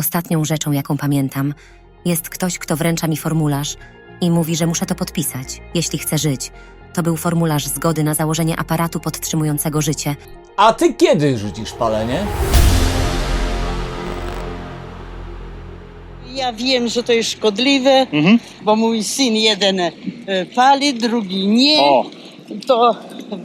Ostatnią rzeczą, jaką pamiętam, jest ktoś, kto wręcza mi formularz i mówi, że muszę to podpisać, jeśli chcę żyć. To był formularz zgody na założenie aparatu podtrzymującego życie. A ty kiedy rzucisz palenie? Ja wiem, że to jest szkodliwe, Mhm. bo mój syn jeden e, pali, drugi nie. O. To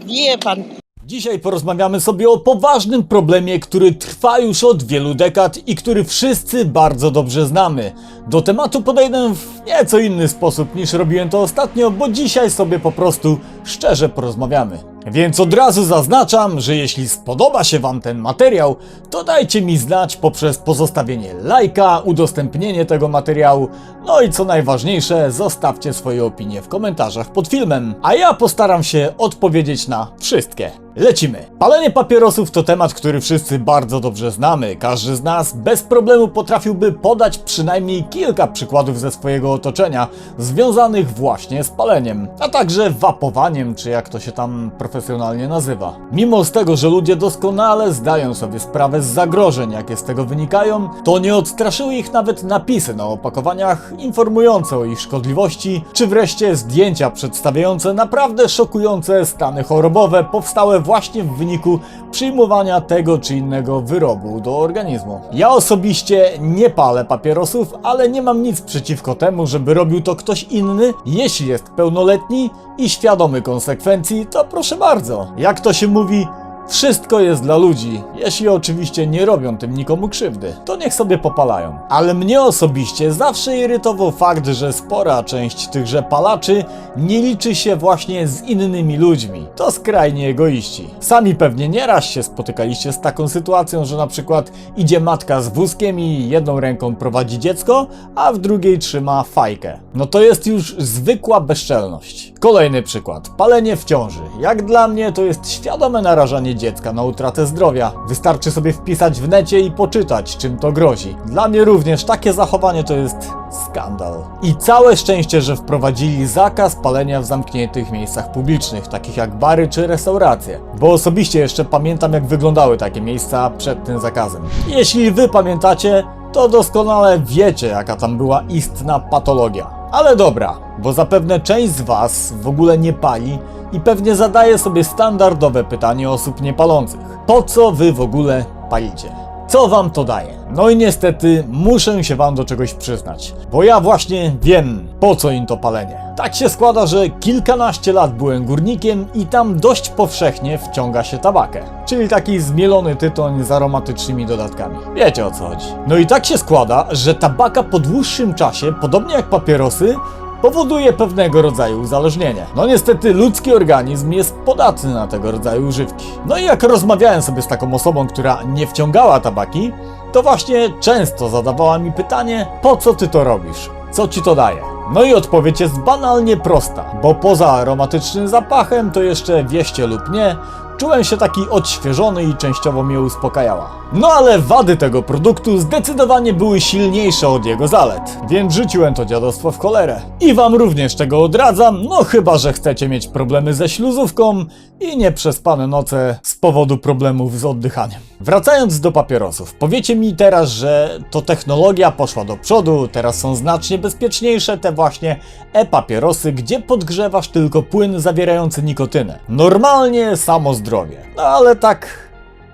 wie pan, Dzisiaj porozmawiamy sobie o poważnym problemie, który trwa już od wielu dekad i który wszyscy bardzo dobrze znamy. Do tematu podejdę w nieco inny sposób niż robiłem to ostatnio, bo dzisiaj sobie po prostu szczerze porozmawiamy. Więc od razu zaznaczam, że jeśli spodoba się Wam ten materiał, to dajcie mi znać poprzez pozostawienie lajka, udostępnienie tego materiału, no i co najważniejsze, zostawcie swoje opinie w komentarzach pod filmem, a ja postaram się odpowiedzieć na wszystkie. Lecimy. Palenie papierosów to temat, który wszyscy bardzo dobrze znamy. Każdy z nas bez problemu potrafiłby podać przynajmniej kilka przykładów ze swojego otoczenia związanych właśnie z paleniem, a także wapowaniem, czy jak to się tam profesjonalnie nazywa. Mimo z tego, że ludzie doskonale zdają sobie sprawę z zagrożeń, jakie z tego wynikają, to nie odstraszyły ich nawet napisy na opakowaniach informujące o ich szkodliwości, czy wreszcie zdjęcia przedstawiające naprawdę szokujące stany chorobowe powstałe właśnie w wyniku przyjmowania tego czy innego wyrobu do organizmu. Ja osobiście nie palę papierosów, ale nie mam nic przeciwko temu, żeby robił to ktoś inny, jeśli jest pełnoletni i świadomy konsekwencji, to proszę bardzo. Jak to się mówi, wszystko jest dla ludzi, jeśli oczywiście nie robią tym nikomu krzywdy, to niech sobie popalają. Ale mnie osobiście zawsze irytował fakt, że spora część tychże palaczy nie liczy się właśnie z innymi ludźmi. To skrajnie egoiści. Sami pewnie nieraz się spotykaliście z taką sytuacją, że na przykład idzie matka z wózkiem i jedną ręką prowadzi dziecko, a w drugiej trzyma fajkę. No to jest już zwykła bezczelność. Kolejny przykład. Palenie w ciąży. Jak dla mnie to jest świadome narażanie dziecka na utratę zdrowia. Wystarczy sobie wpisać w necie i poczytać, czym to grozi. Dla mnie również takie zachowanie to jest skandal. I całe szczęście, że wprowadzili zakaz palenia w zamkniętych miejscach publicznych, takich jak bary czy restauracje. Bo osobiście jeszcze pamiętam, jak wyglądały takie miejsca przed tym zakazem. Jeśli wy pamiętacie, to doskonale wiecie, jaka tam była istna patologia. Ale dobra, bo zapewne część z Was w ogóle nie pali i pewnie zadaje sobie standardowe pytanie osób niepalących. Po co Wy w ogóle palicie? Co Wam to daje? No i niestety muszę się Wam do czegoś przyznać, bo ja właśnie wiem, po co im to palenie. Tak się składa, że kilkanaście lat byłem górnikiem i tam dość powszechnie wciąga się tabakę, czyli taki zmielony tytoń z aromatycznymi dodatkami. Wiecie o co chodzi. No i tak się składa, że tabaka po dłuższym czasie, podobnie jak papierosy, powoduje pewnego rodzaju uzależnienie. No niestety ludzki organizm jest podatny na tego rodzaju używki. No i jak rozmawiałem sobie z taką osobą, która nie wciągała tabaki, to właśnie często zadawała mi pytanie, po co ty to robisz? Co ci to daje? No i odpowiedź jest banalnie prosta, bo poza aromatycznym zapachem to jeszcze wieście lub nie, czułem się taki odświeżony i częściowo mnie uspokajała. No ale wady tego produktu zdecydowanie były silniejsze od jego zalet, więc rzuciłem to dziadostwo w cholerę. I wam również tego odradzam, no chyba, że chcecie mieć problemy ze śluzówką i nieprzespane noce z powodu problemów z oddychaniem. Wracając do papierosów, powiecie mi teraz, że to technologia poszła do przodu, teraz są znacznie bezpieczniejsze te właśnie e-papierosy, gdzie podgrzewasz tylko płyn zawierający nikotynę. Normalnie samo zdrowie. No ale tak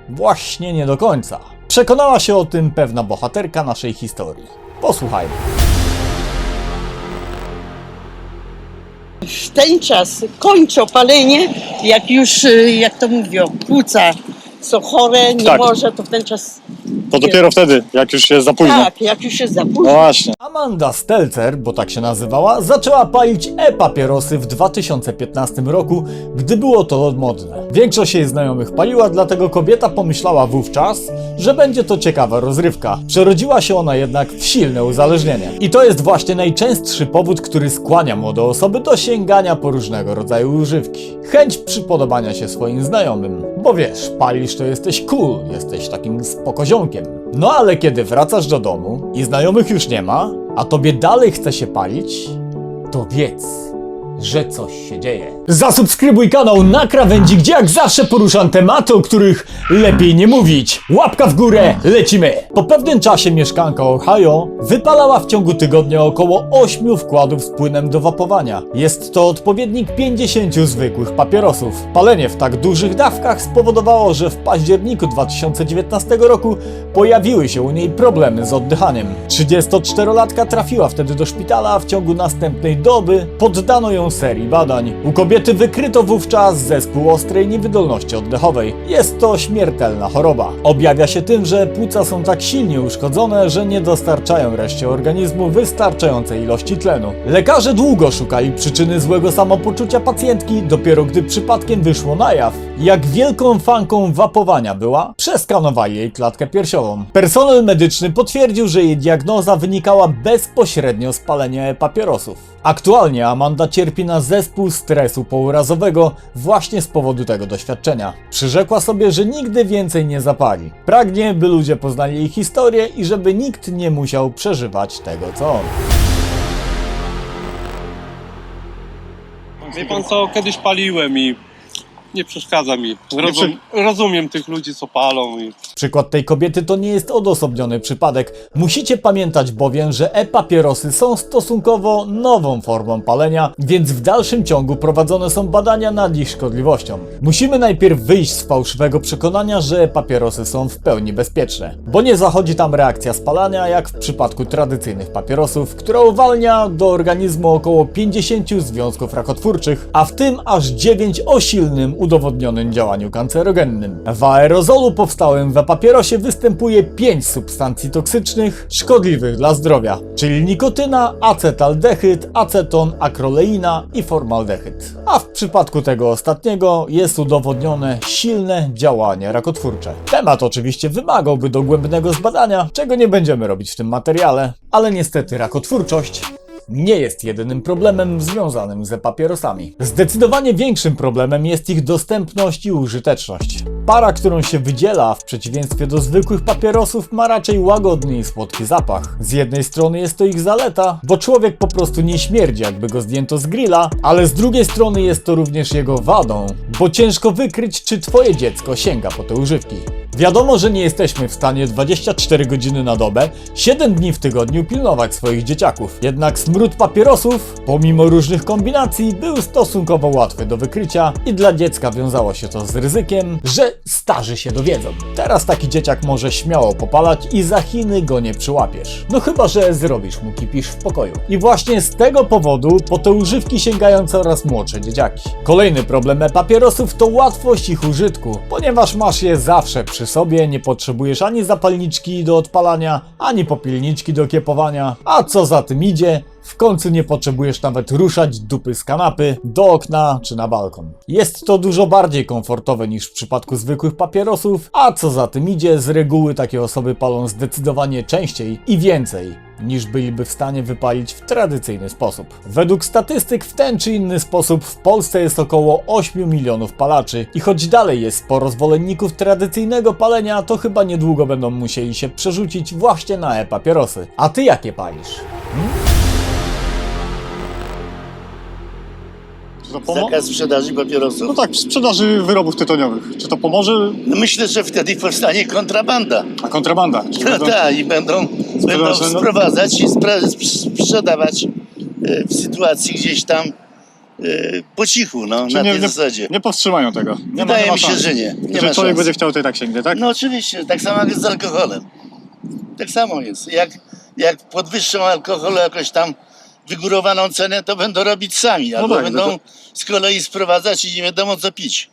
właśnie nie do końca. Przekonała się o tym pewna bohaterka naszej historii. Posłuchajmy. w ten czas kończą palenie, jak już, e, jak to mówią, płuca są chore, nie Tak. może, to w ten czas, To dopiero wtedy, jak już jest za późno. tak, jak już jest za No późno. właśnie. Amanda Stelzer, bo tak się nazywała, zaczęła palić e-papierosy w 2015 roku, gdy było to modne. Większość jej znajomych paliła, dlatego kobieta pomyślała wówczas, że będzie to ciekawa rozrywka. Przerodziła się ona jednak w silne uzależnienie. I to jest właśnie najczęstszy powód, który skłania młode osoby do sięgania po różnego rodzaju używki. Chęć przypodobania się swoim znajomym. Bo wiesz, palisz to jesteś cool, jesteś takim spokoziomkiem. No ale kiedy wracasz do domu i znajomych już nie ma, a tobie dalej chce się palić, to wiedz, że coś się dzieje. Zasubskrybuj kanał na krawędzi, gdzie jak zawsze poruszam tematy, o których lepiej nie mówić. Łapka w górę, lecimy! Po pewnym czasie mieszkanka Ohio wypalała w ciągu tygodnia około 8 wkładów z płynem do wapowania. Jest to odpowiednik 50 zwykłych papierosów. Palenie w tak dużych dawkach spowodowało, że w październiku 2019 roku pojawiły się u niej problemy z oddychaniem. 34-latka trafiła wtedy do szpitala, a w ciągu następnej doby poddano ją serii badań. U kobiety wykryto wówczas zespół ostrej niewydolności oddechowej. Jest to śmiertelna choroba. Objawia się tym, że płuca są tak silnie uszkodzone, że nie dostarczają reszcie organizmu wystarczającej ilości tlenu. Lekarze długo szukali przyczyny złego samopoczucia pacjentki, dopiero gdy przypadkiem wyszło na jaw, jak wielką fanką wapowania była, przeskanowali jej klatkę piersiową. Personel medyczny potwierdził, że jej diagnoza wynikała bezpośrednio z palenia papierosów. Aktualnie Amanda cierpi na zespół stresu pourazowego właśnie z powodu tego doświadczenia. Przyrzekła sobie, że nigdy więcej nie zapali. Pragnie, by ludzie poznali jej historię i żeby nikt nie musiał przeżywać tego, co on. Wie pan co, kiedyś paliłem i nie przeszkadza mi. Rozum, rozumiem tych ludzi, co palą i Przykład tej kobiety to nie jest odosobniony przypadek. Musicie pamiętać bowiem, że e-papierosy są stosunkowo nową formą palenia, więc w dalszym ciągu prowadzone są badania nad ich szkodliwością. Musimy najpierw wyjść z fałszywego przekonania, że e-papierosy są w pełni bezpieczne, bo nie zachodzi tam reakcja spalania jak w przypadku tradycyjnych papierosów, która uwalnia do organizmu około 50 związków rakotwórczych, a w tym aż 9 o silnym udowodnionym działaniu kancerogennym. W aerozolu powstałym w papierosie występuje 5 substancji toksycznych szkodliwych dla zdrowia, czyli nikotyna, acetaldehyd, aceton, akroleina i formaldehyd. A w przypadku tego ostatniego jest udowodnione silne działanie rakotwórcze. Temat oczywiście wymagałby dogłębnego zbadania, czego nie będziemy robić w tym materiale, ale niestety rakotwórczość nie jest jedynym problemem związanym z papierosami. Zdecydowanie większym problemem jest ich dostępność i użyteczność. Para, którą się wydziela, w przeciwieństwie do zwykłych papierosów, ma raczej łagodny i słodki zapach. Z jednej strony jest to ich zaleta, bo człowiek po prostu nie śmierdzi, jakby go zdjęto z grilla, ale z drugiej strony jest to również jego wadą, bo ciężko wykryć, czy twoje dziecko sięga po te używki. Wiadomo, że nie jesteśmy w stanie 24 godziny na dobę, 7 dni w tygodniu pilnować swoich dzieciaków. Jednak smród papierosów, pomimo różnych kombinacji, był stosunkowo łatwy do wykrycia i dla dziecka wiązało się to z ryzykiem, że starzy się dowiedzą. Teraz taki dzieciak może śmiało popalać i za Chiny go nie przyłapiesz. No chyba, że zrobisz mu kipisz w pokoju. I właśnie z tego powodu po te używki sięgają coraz młodsze dzieciaki. Kolejny problem papierosów to łatwość ich użytku, ponieważ masz je zawsze przy sobie, nie potrzebujesz ani zapalniczki do odpalania, ani popilniczki do kiepowania, a co za tym idzie, w końcu nie potrzebujesz nawet ruszać dupy z kanapy do okna czy na balkon. Jest to dużo bardziej komfortowe niż w przypadku zwykłych papierosów, a co za tym idzie, z reguły takie osoby palą zdecydowanie częściej i więcej niż byliby w stanie wypalić w tradycyjny sposób. Według statystyk w ten czy inny sposób w Polsce jest około 8 milionów palaczy i choć dalej jest sporo zwolenników tradycyjnego palenia, to chyba niedługo będą musieli się przerzucić właśnie na e-papierosy. A ty jakie palisz? Czy to pomo- zakaz sprzedaży papierosów. No tak, sprzedaży wyrobów tytoniowych. Czy to pomoże? No myślę, że wtedy powstanie kontrabanda. A kontrabanda? Czy No będą- tak, i będą, będą no- sprowadzać i sprzedawać e, w sytuacji gdzieś tam e, po cichu, no, Czy na nie, tej nie, zasadzie. nie powstrzymają tego? Nie Wydaje nie mi się, że nie. Nie że ma człowiek będzie chciał, to i tak sięgnie, tak? No oczywiście, tak samo jak z alkoholem. Tak samo jest. Jak, jak podwyższą alkoholu jakoś tam wygórowaną cenę, to będą robić sami, albo tak, będą no z kolei sprowadzać i nie wiadomo co pić.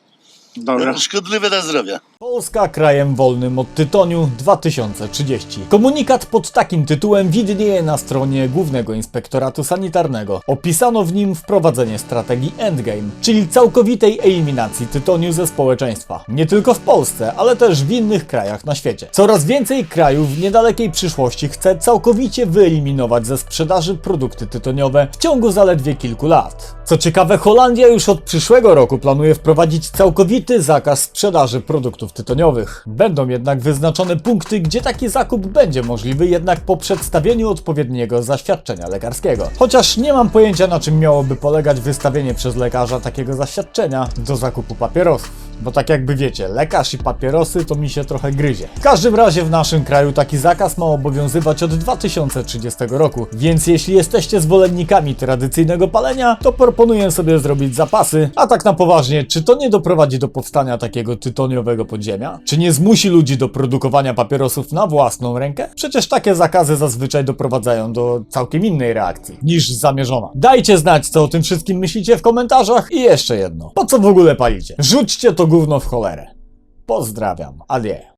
Dobra. Szkodliwe dla zdrowia. Polska krajem wolnym od tytoniu 2030. Komunikat pod takim tytułem widnieje na stronie Głównego Inspektoratu Sanitarnego. Opisano w nim wprowadzenie strategii Endgame, czyli całkowitej eliminacji tytoniu ze społeczeństwa. Nie tylko w Polsce, ale też w innych krajach na świecie. Coraz więcej krajów w niedalekiej przyszłości chce całkowicie wyeliminować ze sprzedaży produkty tytoniowe w ciągu zaledwie kilku lat. Co ciekawe, Holandia już od przyszłego roku planuje wprowadzić całkowity całkowity zakaz sprzedaży produktów tytoniowych. Będą jednak wyznaczone punkty, gdzie taki zakup będzie możliwy, jednak po przedstawieniu odpowiedniego zaświadczenia lekarskiego. Chociaż nie mam pojęcia, na czym miałoby polegać wystawienie przez lekarza takiego zaświadczenia do zakupu papierosów. Bo tak jakby wiecie, lekarz i papierosy to mi się trochę gryzie. W każdym razie w naszym kraju taki zakaz ma obowiązywać od 2030 roku, więc jeśli jesteście zwolennikami tradycyjnego palenia, to proponuję sobie zrobić zapasy. A tak na poważnie, czy to nie doprowadzi do powstania takiego tytoniowego podziemia? Czy nie zmusi ludzi do produkowania papierosów na własną rękę? Przecież takie zakazy zazwyczaj doprowadzają do całkiem innej reakcji niż zamierzona. Dajcie znać, co o tym wszystkim myślicie w komentarzach i jeszcze jedno. Po co w ogóle palicie? Rzućcie to gówno w cholerę. Pozdrawiam. Adieu.